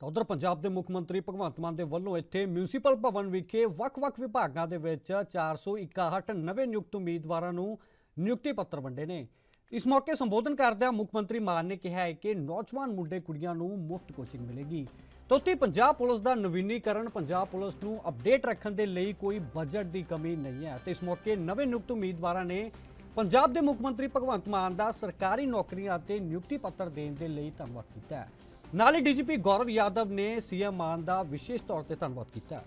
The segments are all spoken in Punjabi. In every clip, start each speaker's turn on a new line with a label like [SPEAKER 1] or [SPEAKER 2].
[SPEAKER 1] ਤਾਂ ਉਧਰ ਪੰਜਾਬ ਦੇ ਮੁੱਖ ਮੰਤਰੀ ਭਗਵੰਤ ਮਾਨ ਦੇ ਵੱਲੋਂ ਇੱਥੇ ਮਿਊਨਿਸਪਲ ਭਵਨ ਵਿਖੇ ਵੱਖ-ਵੱਖ ਵਿਭਾਗਾਂ ਦੇ ਵਿੱਚ 461 ਨਵੇਂ ਨਿਯੁਕਤ ਉਮੀਦਵਾਰਾਂ ਨੂੰ ਨਿਯੁਕਤੀ ਪੱਤਰ ਵੰਡੇ ਨੇ। ਇਸ ਮੌਕੇ ਸੰਬੋਧਨ ਕਰਦਿਆਂ ਮੁੱਖ ਮੰਤਰੀ ਮਾਨ ਨੇ ਕਿਹਾ ਹੈ ਕਿ ਨੌਜਵਾਨ ਮੁੰਡੇ ਕੁੜੀਆਂ ਨੂੰ ਮੁਫਤ ਕੋਚਿੰਗ ਮਿਲੇਗੀ। ਤਾਂ ਉੱਥੇ ਪੰਜਾਬ ਪੁਲਿਸ ਦਾ ਨਵੀਨੀਕਰਨ, ਪੰਜਾਬ ਪੁਲਿਸ ਨੂੰ ਅਪਡੇਟ ਰੱਖਣ ਦੇ ਲਈ ਕੋਈ ਬਜਟ ਦੀ ਕਮੀ ਨਹੀਂ ਹੈ ਤੇ ਇਸ ਮੌਕੇ ਨਵੇਂ ਨਿਯੁਕਤ ਉਮੀਦਵਾਰਾਂ ਨੇ ਪੰਜਾਬ ਦੇ ਮੁੱਖ ਮੰਤਰੀ ਭਗਵੰਤ ਮਾਨ ਦਾ ਸਰਕਾਰੀ ਨੌਕਰੀਆਂ ਅਤੇ ਨਿਯੁਕਤੀ ਪੱਤਰ ਦੇਣ ਦੇ ਲਈ ਧੰਨਵਾਦ ਕੀਤਾ ਹੈ। ਨਾਲ ਹੀ ਡੀਜੀਪੀ ਗੌਰਵ ਯਾਦਵ ਨੇ ਸੀਐਮ ਮਾਨ ਦਾ ਵਿਸ਼ੇਸ਼ ਤੌਰ ਤੇ ਧੰਨਵਾਦ ਕੀਤਾ।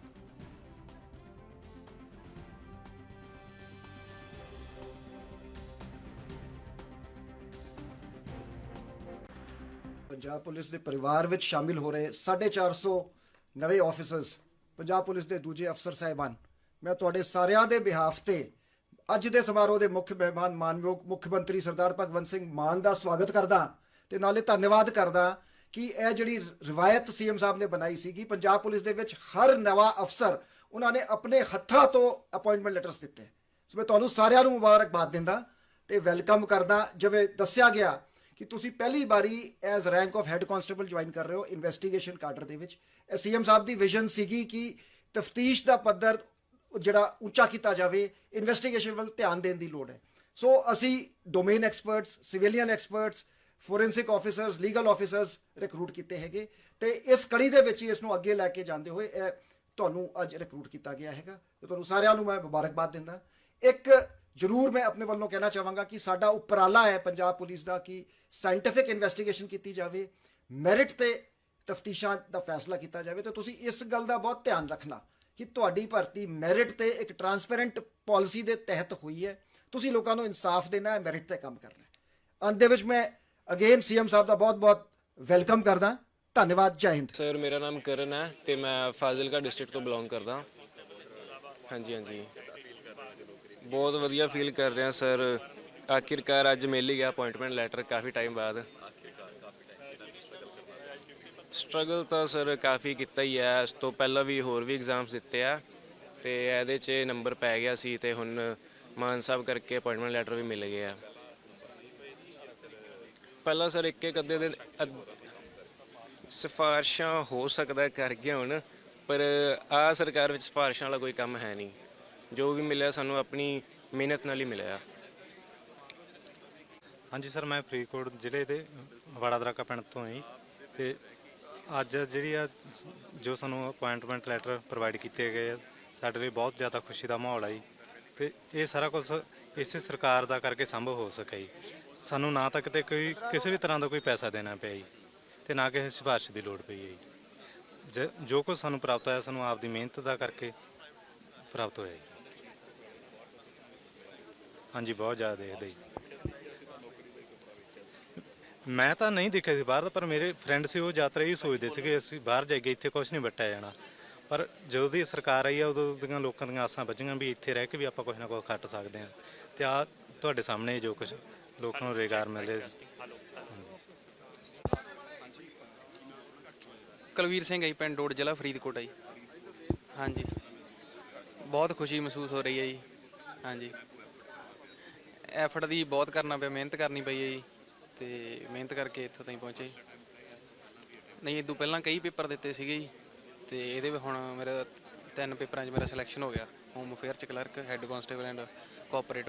[SPEAKER 2] ਪੰਜਾਬ ਪੁਲਿਸ ਦੇ ਪਰਿਵਾਰ ਵਿੱਚ ਸ਼ਾਮਿਲ ਹੋ ਰਹੇ 450 ਨਵੇਂ ਆਫੀਸਰਸ ਪੰਜਾਬ ਪੁਲਿਸ ਦੇ ਦੂਜੇ ਅਫਸਰ ਸਾਹਿਬਾਨ। ਮੈਂ ਤੁਹਾਡੇ ਸਾਰਿਆਂ ਦੇ ਬਿਹਾਫ ਤੇ ਅੱਜ ਦੇ ਸਮਾਰੋਹ ਦੇ ਮੁੱਖ ਮਹਿਮਾਨ, ਮਾਨਯੋਗ ਮੁੱਖ ਮੰਤਰੀ ਸਰਦਾਰ ਭਗਵੰਤ ਸਿੰਘ ਮਾਨ ਦਾ ਸਵਾਗਤ ਕਰਦਾ ਤੇ ਨਾਲੇ ਧੰਨਵਾਦ ਕਰਦਾ ਕਿ ਇਹ ਜਿਹੜੀ ਰਿਵਾਇਤ ਸੀਐਮ ਸਾਹਿਬ ਨੇ ਬਣਾਈ ਸੀ ਕਿ ਪੰਜਾਬ ਪੁਲਿਸ ਦੇ ਵਿੱਚ ਹਰ ਨਵਾਂ ਅਫਸਰ ਉਹਨਾਂ ਨੇ ਆਪਣੇ ਹੱਥਾਂ ਤੋਂ ਅਪਾਇੰਟਮੈਂਟ ਲੈਟਰਸ ਦਿੱਤੇ। ਸੋ ਮੈਂ ਤੁਹਾਨੂੰ ਸਾਰਿਆਂ ਨੂੰ ਮੁਬਾਰਕਬਾਦ ਦਿੰਦਾ ਤੇ ਵੈਲਕਮ ਕਰਦਾ, ਜਿਵੇਂ ਦੱਸਿਆ ਗਿਆ ਕਿ ਤੁਸੀਂ ਪਹਿਲੀ ਵਾਰੀ as rank of head constable join ਕਰ ਰਹੇ ਹੋ ਇਨਵੈਸਟੀਗੇਸ਼ਨ ਕਾਡਰ ਦੇ ਵਿੱਚ। ਇਹ ਸੀਐਮ ਸਾਹਿਬ ਦੀ ਵਿਜ਼ਨ ਸੀਗੀ ਕਿ ਤਫਤੀਸ਼ ਦਾ ਪੱਧਰ ਜਿਹੜਾ ਉੱਚਾ ਕੀਤਾ ਜਾਵੇ ਇਨਵੈਸਟੀਗੇਸ਼ਨ ਵੱਲ ਧਿਆਨ ਦੇਣ ਦੀ ਲੋੜ ਹੈ। ਸੋ ਅਸੀਂ domain experts civilian experts forensic officers legal officers recruit ਕੀਤੇ ਹੈਗੇ ਤੇ ਇਸ ਕੜੀ ਦੇ ਵਿੱਚ ਹੀ ਇਸ ਨੂੰ ਅੱਗੇ ਲੈ ਕੇ ਜਾਂਦੇ ਹੋਏ ਇਹ ਤੁਹਾਨੂੰ ਅੱਜ ਰਿਕਰੂਟ ਕੀਤਾ ਗਿਆ ਹੈਗਾ ਤੇ ਤੁਹਾਨੂੰ ਸਾਰਿਆਂ ਨੂੰ ਮੈਂ ਮੁਬਾਰਕਬਾਦ ਦਿੰਦਾ। ਇੱਕ ਜ਼ਰੂਰ ਮੈਂ ਆਪਣੇ ਵੱਲੋਂ ਕਹਿਣਾ ਚਾਹਾਂਗਾ ਕਿ ਸਾਡਾ ਉਪਰਾਲਾ ਹੈ ਪੰਜਾਬ ਪੁਲਿਸ ਦਾ ਕਿ ਸਾਇੰਟੀਫਿਕ ਇਨਵੈਸਟੀਗੇਸ਼ਨ ਕੀਤੀ ਜਾਵੇ ਮੈਰਿਟ ਤੇ ਤਫਤੀਸ਼ਾਂ ਦਾ ਫੈਸਲਾ ਕੀਤਾ ਜਾਵੇ ਤੇ ਤੁਸੀਂ ਇਸ ਗੱਲ ਦਾ ਬਹੁਤ ਧਿਆਨ ਰੱਖਣਾ ਕਿ ਤੁਹਾਡੀ ਭਰਤੀ ਮੈਰਿਟ ਤੇ ਇੱਕ ਟਰਾਂਸਪੇਰੈਂਟ ਪਾਲਿਸੀ ਦੇ ਤਹਿਤ ਹੋਈ ਹੈ। ਤੁਸੀਂ ਲੋਕਾਂ ਨੂੰ ਇਨਸਾਫ ਦੇਣਾ ਹੈ ਮੈਰਿਟ ਤੇ ਕੰਮ ਕਰਨਾ ਹੈ। ਅੰਤ ਦੇ ਵਿੱਚ ਮੈਂ ਅਗੇਨ ਸੀਐਮ ਸਾਹਿਬ ਦਾ ਬਹੁਤ-ਬਹੁਤ ਵੈਲਕਮ ਕਰਦਾ। ਧੰਨਵਾਦ, ਜੈ ਹਿੰਦ।
[SPEAKER 3] ਸਰ ਮੇਰਾ ਨਾਮ ਕਰਨ ਹੈ ਤੇ ਮੈਂ ਫਾਜ਼ਿਲਕਾ ਡਿਸਟ੍ਰਿਕਟ ਤੋਂ ਬਿਲੋਂਗ ਕਰਦਾ। ਹਾਂਜੀ ਹਾਂਜੀ। ਬਹੁਤ ਵਧੀਆ ਫੀਲ ਕਰ ਰਿਹਾ ਸਰ ਆਖਿਰਕਾਰ ਅੱਜ ਮਿਲ ਹੀ ਗਿਆ ਅਪਾਇੰਟਮੈਂਟ ਲੈਟਰ ਕਾਫੀ ਟਾਈਮ ਬਾਅਦ। ਸਟਰਗਲ ਤਾਂ ਸਰ ਕਾਫੀ ਕੀਤਾ ਹੀ ਹੈ। ਇਸ ਤੋਂ ਪਹਿਲਾਂ ਵੀ ਹੋਰ ਵੀ ਐਗਜ਼ਾਮਸ ਦਿੱਤੇ ਆ ਤੇ ਇਹਦੇ 'ਚ ਨੰਬਰ ਪੈ ਗਿਆ ਸੀ ਤੇ ਹੁਣ ਮਾਨ ਸਾਹਿਬ ਕਰਕੇ ਅਪਾਇੰਟਮੈਂਟ ਲੈਟਰ ਵੀ ਮਿਲ ਗਿਆ ਪਹਿਲਾਂ ਸਰ ਇੱਕ ਇੱਕ ਅੱਧੇ ਦਿਨ ਅੱਧ- ਸਿਫਾਰਸ਼ਾਂ ਹੋ ਸਕਦਾ ਕਰ ਗਏ ਹੁਣ, ਪਰ ਆ ਸਰਕਾਰ ਵਿੱਚ ਸਿਫਾਰਸ਼ਾਂ ਵਾਲਾ ਕੋਈ ਕੰਮ ਹੈ ਨਹੀਂ। ਜੋ ਵੀ ਮਿਲਿਆ ਸਾਨੂੰ ਆਪਣੀ ਮਿਹਨਤ ਨਾਲ ਹੀ ਮਿਲਿਆ।
[SPEAKER 4] ਹਾਂਜੀ ਸਰ, ਮੈਂ ਫਰੀਦਕੋਟ ਜ਼ਿਲ੍ਹੇ ਦੇ ਵਾੜਾਦਰਾਕਾ ਪਿੰਡ ਤੋਂ ਹਾਂ ਜੀ। ਤੇ ਅੱਜ ਜਿਹੜੀ ਆ ਜੋ ਸਾਨੂੰ ਅਪਾਇੰਟਮੈਂਟ ਲੈਟਰ ਪ੍ਰੋਵਾਈਡ ਕੀਤੇ ਗਏ ਆ, ਸਾਡੇ ਲਈ ਬਹੁਤ ਜ਼ਿਆਦਾ ਖੁਸ਼ੀ ਦਾ ਮਾਹੌਲ ਆ ਜੀ। ਤੇ ਇਹ ਸਾਰਾ ਕੁਝ ਇਸੇ ਸਰਕਾਰ ਦਾ ਕਰਕੇ ਸੰਭਵ ਹੋ ਸਕਿਆ ਜੀ। ਸਾਨੂੰ ਨਾ ਤਾਂ ਕਿਤੇ ਕੋਈ, ਕਿਸੇ ਵੀ ਤਰ੍ਹਾਂ ਦਾ ਕੋਈ ਪੈਸਾ ਦੇਣਾ ਪਿਆ ਜੀ ਤੇ ਨਾ ਕਿਸੇ ਸਿਫਾਰਿਸ਼ ਦੀ ਲੋੜ ਪਈ ਹੈ ਜੀ। ਜ- ਜੋ ਕੁਝ ਸਾਨੂੰ ਪ੍ਰਾਪਤ ਹੋਇਆ, ਸਾਨੂੰ ਆਪ ਦੀ ਮਿਹਨਤ ਦਾ ਕਰਕੇ ਪ੍ਰਾਪਤ ਹੋਇਆ ਜੀ। ਹਾਂਜੀ, ਬਹੁਤ ਜ਼ਿਆਦਾ ਦੇਖਦੇ ਜੀ। ਮੈਂ ਤਾਂ ਨਹੀਂ ਦੇਖਿਆ ਸੀ ਬਾਹਰ, ਪਰ ਮੇਰੇ ਫਰੈਂਡ ਸੀ, ਉਹ ਯਾਤਰਾ ਹੀ ਸੋਚਦੇ ਸੀਗੇ, ਅਸੀਂ ਬਾਹਰ ਜਾਈਏ, ਇੱਥੇ ਕੁਝ ਨਹੀਂ ਵੱਟਿਆ ਜਾਣਾ। ਪਰ ਜਦੋਂ ਦੀ ਸਰਕਾਰ ਆਈ ਆ, ਉਦੋਂ ਦੀਆਂ ਲੋਕਾਂ ਦੀਆਂ ਆਸਾਂ ਵੱਜੀਆਂ ਵੀ ਇੱਥੇ ਰਹਿ ਕੇ ਵੀ ਆਪਾਂ ਕੁਝ ਨਾ ਕੁਝ ਖੱਟ ਸਕਦੇ ਹਾਂ। ਤੇ ਆ ਤੁਹਾਡੇ ਸਾਹਮਣੇ ਜੋ ਕੁਝ ਲੋਕਾਂ ਨੂੰ ਰੋਜ਼ਗਾਰ ਮਿਲ
[SPEAKER 5] ਕੁਲਵੀਰ ਸਿੰਘ ਹੈ ਜੀ, ਪਿੰਡ ਡੋੜ ਜ਼ਿਲ੍ਹਾ ਫਰੀਦਕੋਟ ਹੈ ਜੀ। ਹਾਂਜੀ। ਬਹੁਤ ਖੁਸ਼ੀ ਮਹਿਸੂਸ ਹੋ ਰਹੀ ਹੈ ਜੀ। ਹਾਂਜੀ। ਐਫਰਟ ਦੀ ਬਹੁਤ ਕਰਨਾ ਪਿਆ, ਮਿਹਨਤ ਕਰਨੀ ਪਈ ਹੈ ਜੀ। ਤੇ ਮਿਹਨਤ ਕਰਕੇ ਇੱਥੋਂ ਤਾਈਂ ਪਹੁੰਚੇ। ਜੀ ਨਹੀਂ ਇਹ ਤੋਂ ਪਹਿਲਾਂ ਕਈ ਪੇਪਰ ਦਿੱਤੇ ਸੀਗੇ ਜੀ। ਤੇ ਇਹਦੇ ਵਿੱਚ ਹੁਣ ਮੇਰਾ ਤਿੰਨ ਪੇਪਰਾਂ 'ਚ ਮੇਰਾ ਸਿਲੈਕਸ਼ਨ ਹੋ ਗਿਆ। ਹੋਮ ਅਫੇਅਰ ਚ clerk head constable and cooperative